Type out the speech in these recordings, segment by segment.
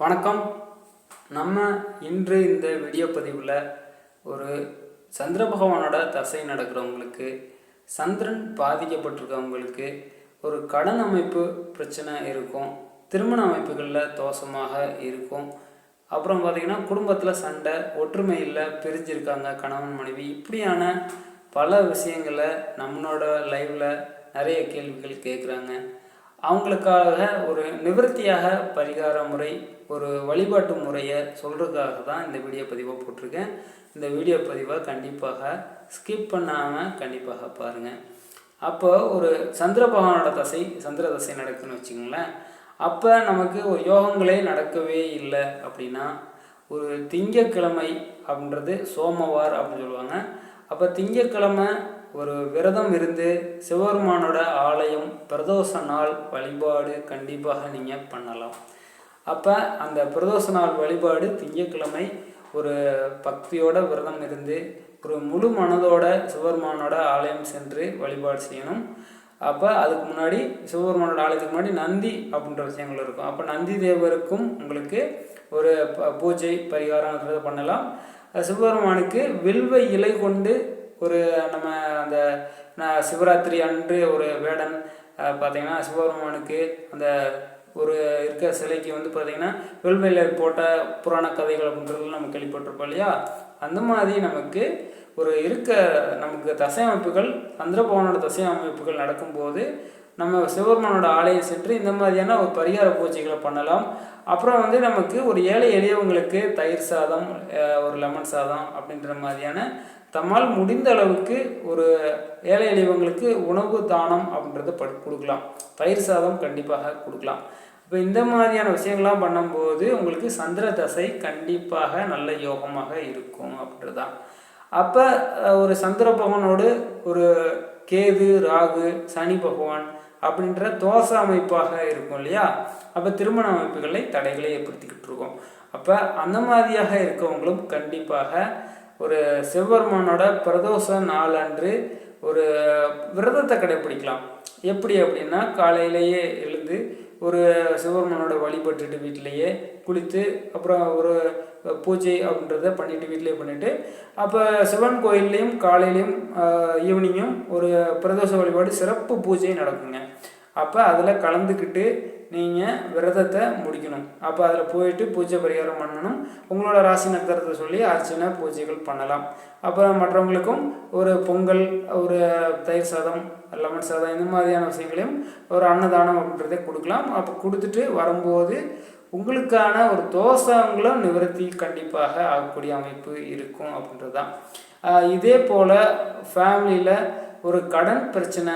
வணக்கம். நம்ம இன்று இந்த வீடியோ பதிவில் ஒரு சந்திர பகவானோட தசை நடக்கிறவங்களுக்கு சந்திரன் பாதிக்கப்பட்டிருக்கவங்களுக்கு ஒரு கடன் அமைப்பு பிரச்சனை இருக்கும் திருமண அமைப்புகளில் தோஷமாக இருக்கும். அப்புறம் பார்த்திங்கன்னா குடும்பத்தில் சண்டை ஒற்றுமையில் பிரிஞ்சிருக்காங்க கணவன் மனைவி. இப்படியான பல விஷயங்களை நம்மளோட லைவில் நிறைய கேள்விகள் கேட்குறாங்க அவங்களுக்காக ஒரு நிவர்த்தியாக பரிகார முறை ஒரு வழிபாட்டு முறையை சொல்கிறதுக்காக தான் இந்த வீடியோ பதிவை போட்டிருக்கேன். இந்த வீடியோ பதிவை கண்டிப்பாக ஸ்கிப் பண்ணாமல் கண்டிப்பாக பாருங்கள் அப்போ ஒரு சந்திர பகவானோட தசை சந்திர தசை நடக்குதுன்னு வச்சுங்களேன் அப்போ நமக்கு ஒரு யோகங்களே நடக்கவே இல்லை அப்படின்னா ஒரு திங்கக்கிழமை அப்படின்றது சோமவார் அப்படின்னு சொல்லுவாங்க. அப்போ திங்கக்கிழமை ஒரு விரதம் இருந்து சிவபெருமானோட ஆலயம் பிரதோஷ நாள் வழிபாடு கண்டிப்பாக நீங்கள் பண்ணலாம். அப்போ அந்த பிரதோஷ நாள் வழிபாடு திங்கட்கிழமை ஒரு பக்தியோட விரதம் இருந்து ஒரு முழு மனதோட சிவபெருமானோட ஆலயம் சென்று வழிபாடு செய்யணும். அப்போ அதுக்கு முன்னாடி சிவபெருமானோட ஆலயத்துக்கு முன்னாடி நந்தி அப்படின்ற விஷயங்கள் இருக்கும். அப்போ நந்தி தேவருக்கும் உங்களுக்கு ஒரு ப- பூஜை பரிகாரம் பண்ணலாம். சிவபெருமானுக்கு வில்வ இலை கொண்டு ஒரு நம்ம அந்த சிவராத்திரி அன்று ஒரு வேடன் பார்த்திங்கன்னா சிவபெருமானுக்கு அந்த ஒரு இருக்க சிலைக்கு வந்து பார்த்திங்கன்னா வில்வையில் போட்ட புராண கதைகள் அப்படின்றது நம்ம கேள்விப்பட்டிருப்போம் இல்லையா? அந்த மாதிரி நமக்கு ஒரு இருக்க நமக்கு தசை அமைப்புகள் சந்திரபவனோட தசை அமைப்புகள் நடக்கும்போது நம்ம சிவபெருமானோட ஆலயம் சென்று இந்த மாதிரியான ஒரு பரிகார பூஜைகளை பண்ணலாம். அப்புறம் வந்து நமக்கு ஒரு ஏழை எளியவங்களுக்கு தயிர் சாதம் ஒரு லெமன் சாதம் அப்படின்ற மாதிரியான தம்மால் முடிந்த அளவுக்கு ஒரு ஏழை எளியவங்களுக்கு உணவு தானம் அப்படின்றத படு கொடுக்கலாம். தயிர் சாதம் கண்டிப்பாக கொடுக்கலாம். இப்போ இந்த மாதிரியான விஷயங்கள்லாம் பண்ணும்போது உங்களுக்கு சந்திர தசை கண்டிப்பாக நல்ல யோகமாக இருக்கும் அப்படின்றது தான் அப்போ ஒரு சந்திர பகவானோடு ஒரு கேது ராகு சனி பகவான் அப்படின்ற தோச அமைப்பாக இருக்கும் இல்லையா? அப்போ திருமண அமைப்புகளை தடைகளை ஏற்படுத்திக்கிட்டு இருக்கோம். அப்போ அந்த மாதிரியாக இருக்கவங்களும் கண்டிப்பாக ஒரு சிவபெருமானோட பிரதோஷ நாள் அன்று ஒரு விரதத்தை கடைப்பிடிக்கலாம். எப்படி அப்படின்னா காலையிலேயே எழுந்து ஒரு சிவபெருமானோட வழிபட்டுட்டு வீட்டிலேயே குளித்து அப்புறம் ஒரு பூஜை அப்படின்றத பண்ணிட்டு வீட்டிலேயே பண்ணிட்டு அப்போ சிவன் கோயில்லையும் காலையிலையும் ஈவினிங்கும் ஒரு பிரதோஷ வழிபாடு சிறப்பு பூஜை நடக்குங்க. அப்போ அதில் கலந்துக்கிட்டு நீங்கள் விரதத்தை முடிக்கணும். அப்போ அதில் போயிட்டு பூஜை பரிகாரம் பண்ணணும். உங்களோட ராசி நட்சத்திரத்தை சொல்லி அர்ச்சனை பூஜைகள் பண்ணலாம். அப்புறம் மற்றவங்களுக்கும் ஒரு பொங்கல் ஒரு தயிர் சாதம் லெமன் சாதம் இந்த மாதிரியான விஷயங்களையும் ஒரு அன்னதானம் அப்படின்றத கொடுக்கலாம். அப்போ கொடுத்துட்டு வரும்போது உங்களுக்கான ஒரு தோஷங்களும் நிவர்த்தி கண்டிப்பாக ஆகக்கூடிய அமைப்பு இருக்கும் அப்படின்றது தான் இதே போல் ஃபேமிலியில் ஒரு கடன் பிரச்சனை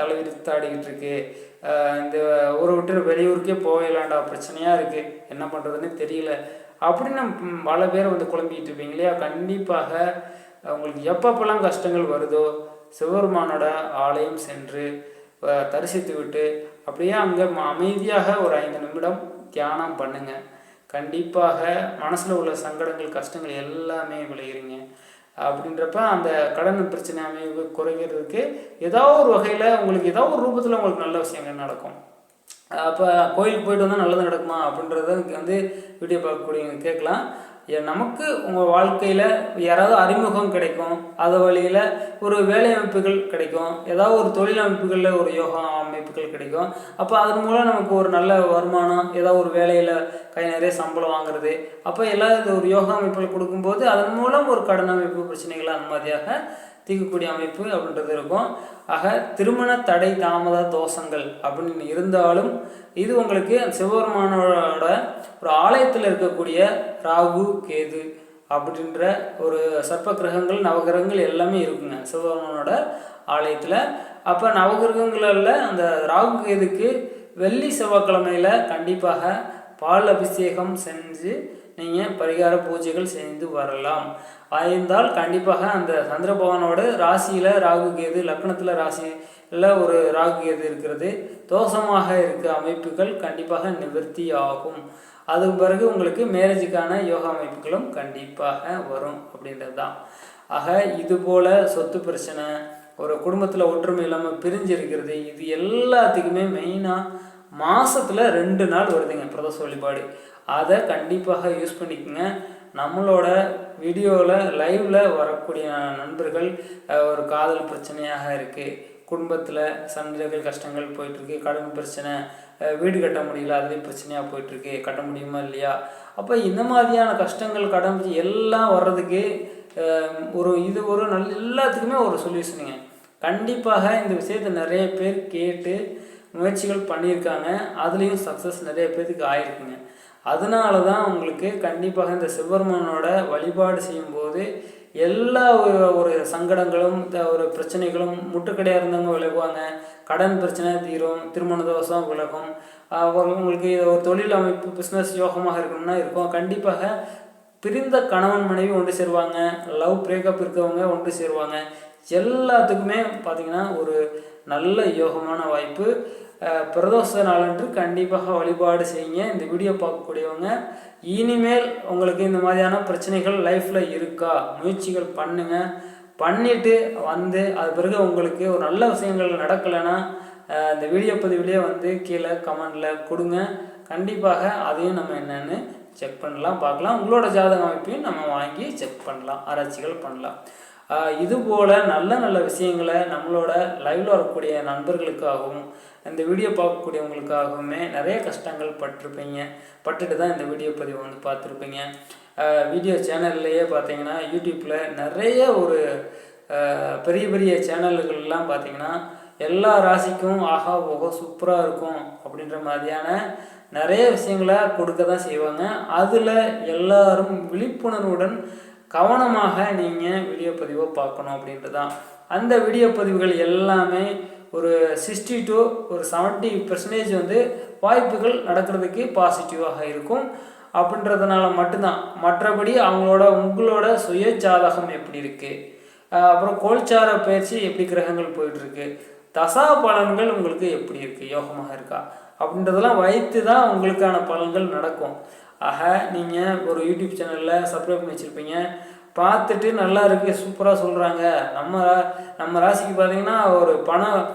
தலைவிரித்தாடிக்கிட்டு இருக்கு இந்த ஊரை விட்டு வெளியூருக்கே போகலாண்டா பிரச்சனையாக இருக்குது என்ன பண்ணுறதுன்னு தெரியல. அப்படின்னு பல பேர் வந்து குழம்பிக்கிட்டு இருப்பீங்க இல்லையா? கண்டிப்பாக உங்களுக்கு எப்பப்பெல்லாம் கஷ்டங்கள் வருதோ சிவபெருமானோட ஆலயம் சென்று தரிசித்து விட்டு அப்படியே அங்கே அமைதியாக ஒரு ஐந்து நிமிடம் தியானம் பண்ணுங்க. கண்டிப்பாக மனசில் உள்ள சங்கடங்கள் கஷ்டங்கள் எல்லாமே விளையிறீங்க. அப்படின்றப்ப அந்த கடன் பிரச்சனை அமைவு குறைகிறதுக்கு ஏதோ ஒரு வகையில் உங்களுக்கு ஏதோ ஒரு ரூபத்தில் உங்களுக்கு நல்ல விஷயங்கள் நடக்கும். அப்போ கோயிலுக்கு போயிட்டு வந்தால் நல்லது நடக்குமா அப்படின்றத வந்து வீடியோ பார்க்கக்கூடியவங்க கேட்கலாம். நமக்கு உங்கள் வாழ்க்கையில் யாராவது அறிமுகம் கிடைக்கும். அது வழியில் ஒரு வேலை அமைப்புகள் கிடைக்கும். ஏதாவது ஒரு தொழில் அமைப்புகளில் ஒரு யோகா அமைப்புகள் கிடைக்கும். அப்போ அதன் மூலம் நமக்கு ஒரு நல்ல வருமானம் ஏதாவது ஒரு வேலையில் கை நிறைய சம்பளம் வாங்குறது. அப்போ எல்லா இது ஒரு யோகா அமைப்புகள் கொடுக்கும்போது அதன் மூலம் ஒரு கடன் அமைப்பு பிரச்சனைகள் அந்த மாதிரியாக தீர்க்கக்கூடிய அமைப்பு அப்படின்றது இருக்கும். ஆக திருமண தடை தாமத தோஷங்கள் அப்படின்னு இருந்தாலும் இது உங்களுக்கு சிவபெருமானோட ஒரு ஆலயத்தில் இருக்கக்கூடிய ராகு கேது அப்படின்ற ஒரு சர்ப்ப கிரகங்கள் நவகிரகங்கள் எல்லாமே இருக்குங்க சிவபெருமானோட ஆலயத்தில். அப்போ நவகிரகங்களில் அந்த ராகு கேதுக்கு வெள்ளி செவ்வாய்க்கிழமையில் கண்டிப்பாக பால் அபிஷேகம் செஞ்சு நீங்கள் பரிகார பூஜைகள் செய்து வரலாம். ஆயிருந்தால் கண்டிப்பாக அந்த சந்திர பகவானோட ராசியில் ராகு கேது லக்னத்தில் ராசியில் ஒரு ராகு கேது இருக்கிறது. தோஷமாக இருக்க அமைப்புகள் கண்டிப்பாக நிவர்த்தி ஆகும். அதுக்கு பிறகு உங்களுக்கு மேரேஜுக்கான யோகா அமைப்புகளும் கண்டிப்பாக வரும் அப்படின்றது தான் ஆக இது போல் சொத்து பிரச்சனை ஒரு குடும்பத்தில் ஒற்றுமை இல்லாமல் பிரிஞ்சு இருக்கிறது இது எல்லாத்துக்குமே மெயினாக மாதத்தில் ரெண்டு நாள் வருதுங்க பிரதோஷ வழிபாடு. அதை கண்டிப்பாக யூஸ் பண்ணிக்கோங்க. நம்மளோட வீடியோவில் லைவில் வரக்கூடிய நண்பர்கள் ஒரு காதல் பிரச்சனையாக இருக்குது குடும்பத்தில் சண்டைகள் கஷ்டங்கள் போயிட்டுருக்கு. கடன் பிரச்சனை வீடு கட்ட முடியல அதுலேயும் பிரச்சனையாக போயிட்டுருக்கு. கட்ட முடியுமா இல்லையா? அப்போ இந்த மாதிரியான கஷ்டங்கள் கடன் எல்லாம் வர்றதுக்கு ஒரு இது ஒரு நல்ல எல்லாத்துக்குமே ஒரு சொல்யூஷனுங்க கண்டிப்பாக இந்த விஷயத்தை நிறைய பேர் கேட்டு முயற்சிகள் பண்ணியிருக்காங்க. அதுலேயும் சக்ஸஸ் நிறைய பேருக்கு ஆயிருக்குங்க. அதனால தான் உங்களுக்கு கண்டிப்பாக இந்த சிவபெருமானோட வழிபாடு செய்யும்போது எல்லா ஒரு- ஒரு சங்கடங்களும் ஒரு பிரச்சனைகளும் முட்டுக்கடையாக இருந்தவங்க விலகுவாங்க. கடன் பிரச்சனை தீரும் திருமண தோஷம் விலகும். உங்களுக்கு ஒரு தொழில் அமைப்பு பிஸ்னஸ் யோகமாக இருக்கணும்னா இருக்கும். கண்டிப்பாக பிரிந்த கணவன் மனைவி ஒன்று சேருவாங்க. லவ் பிரேக்கப் இருக்கவங்க ஒன்று சேருவாங்க. எல்லாத்துக்குமே பார்த்திங்கன்னா ஒரு நல்ல யோகமான வாய்ப்பு. பிரதோஷ நாளன்று கண்டிப்பாக வழிபாடு செய்யுங்க. இந்த வீடியோ பார்க்கக்கூடியவங்க இனிமேல் உங்களுக்கு இந்த மாதிரியான பிரச்சனைகள் லைஃப்பில் இருக்கா? முயற்சிகள் பண்ணுங்க. பண்ணிட்டு வந்து அது பிறகு உங்களுக்கு ஒரு நல்ல விஷயங்கள் நடக்கலைன்னா இந்த வீடியோ பதிவிலேயே வந்து கீழே கமெண்டில் கொடுங்க. கண்டிப்பாக அதையும் நம்ம என்னென்னு செக் பண்ணலாம் பார்க்கலாம். உங்களோட ஜாதக அமைப்பையும் நம்ம வாங்கி செக் பண்ணலாம் ஆராய்ச்சிகள் பண்ணலாம். இதுபோல் இது போல் நல்ல நல்ல விஷயங்களை நம்மளோட லைவில் வரக்கூடிய நண்பர்களுக்காகவும் இந்த வீடியோ பார்க்கக்கூடியவங்களுக்காகவுமே நிறைய கஷ்டங்கள் பட்டிருப்பீங்க. பட்டுட்டு தான் இந்த வீடியோ பதிவை வந்து பார்த்துருப்பீங்க. வீடியோ சேனல்லையே பார்த்தீங்கன்னா யூடியூப்பில் நிறைய ஒரு பெரிய பெரிய சேனல்கள்லாம் பார்த்தீங்கன்னா எல்லா ராசிக்கும் ஆஹா ஓஹோ சூப்பராக இருக்கும் அப்படின்ற மாதிரியான நிறைய விஷயங்களை கொடுக்க தான் செய்வாங்க. அதில் எல்லாரும் விழிப்புணர்வுடன் கவனமாக நீங்கள் வீடியோ பதிவை பார்க்கணும் அப்படின்ட்டு தான். அந்த வீடியோ பதிவுகள் எல்லாமே ஒரு சிக்ஸ்டி டு ஒரு செவன்ட்டி பெர்சன்டேஜ் வந்து வாய்ப்புகள் நடக்கிறதுக்கு பாசிட்டிவாக இருக்கும். அப்படின்றதுனால மட்டும்தான். மற்றபடி அவங்களோட உங்களோட சுய ஜாதகம் எப்படி இருக்குது அப்புறம் கோல்சார பயிற்சி எப்படி கிரகங்கள் போயிட்டுருக்கு? தசா பலன்கள் உங்களுக்கு எப்படி இருக்குது யோகமாக இருக்கா? அப்படின்றதெல்லாம் வைத்து தான் உங்களுக்கான பலன்கள் நடக்கும். ஆக நீங்கள் ஒரு யூடியூப் சேனலில் சப்ஸ்கிரைப் பண்ணி வச்சுருப்பீங்க. பார்த்துட்டு நல்லா இருக்குது சூப்பராக சொல்கிறாங்க நம்ம ரா- நம்ம ராசிக்கு பார்த்தீங்கன்னா ஒரு பணம்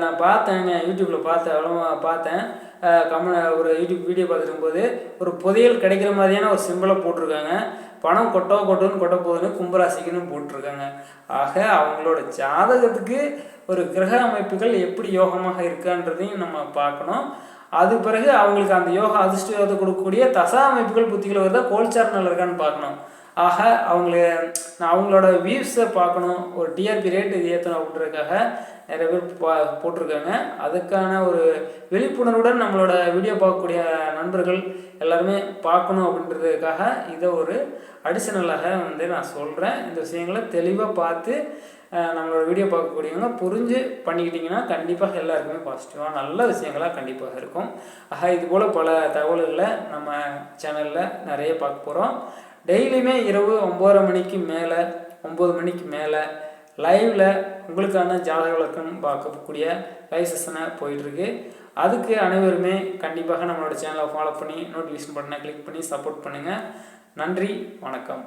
நான் பார்த்தேன் யூடியூப்பில் பார்த்தேன் அவ்வளோ பார்த்தேன். கம்ம ஒரு யூடியூப் வீடியோ பார்த்துட்டு போது ஒரு புதையல் கிடைக்கிற மாதிரியான ஒரு சிம்பிளை போட்டிருக்காங்க. பணம் கொட்டோ கொட்டோன்னு கொட்ட போகுதுன்னு கும்பராசிக்குன்னு போட்டிருக்காங்க. ஆக அவங்களோட ஜாதகத்துக்கு ஒரு கிரக அமைப்புகள் எப்படி யோகமாக இருக்கான்றதையும் நம்ம பார்க்கணும். அது பிறகு அவங்களுக்கு அந்த யோகா அதிர்ஷ்டத்தை கொடுக்கக்கூடிய தசா அமைப்புகள் புத்திகள் வருதா கோல்சார் நல்லா இருக்கான்னு பார்க்கணும். ஆக அவங்கள நான் அவங்களோட வியூஸை பார்க்கணும் ஒரு டிஆர்பி ரேட் இது ஏற்றணும் அப்படின்றதுக்காக நிறைய பேர் பா போட்டிருக்காங்க. அதுக்கான ஒரு விழிப்புணர்வுடன் நம்மளோட வீடியோ பார்க்கக்கூடிய நண்பர்கள் எல்லாருமே பார்க்கணும் அப்படின்றதுக்காக இதை ஒரு அடிஷனலாக வந்து நான் சொல்கிறேன் இந்த விஷயங்களை தெளிவாக பார்த்து நம்மளோட வீடியோ பார்க்கக்கூடியவங்க புரிஞ்சு பண்ணிக்கிட்டிங்கன்னா கண்டிப்பாக எல்லாருக்குமே பாசிட்டிவாக நல்ல விஷயங்களாக கண்டிப்பாக இருக்கும். ஆக இது போல் பல தகவல்களை நம்ம சேனலில் நிறைய பார்க்க போகிறோம் டெய்லியுமே இரவு ஒம்பதரை மணிக்கு மேலே ஒம்பது மணிக்கு மேலே லைவில் உங்களுக்கான ஜாதக விளக்கம் பார்க்கக்கூடிய லைவ் செஷனை போயிட்டுருக்கு. அதுக்கு அனைவருமே கண்டிப்பாக நம்மளோட சேனலை ஃபாலோ பண்ணி நோட்டிஃபிகேஷன் பட்டனை கிளிக் பண்ணி சப்போர்ட் பண்ணுங்கள் நன்றி வணக்கம்.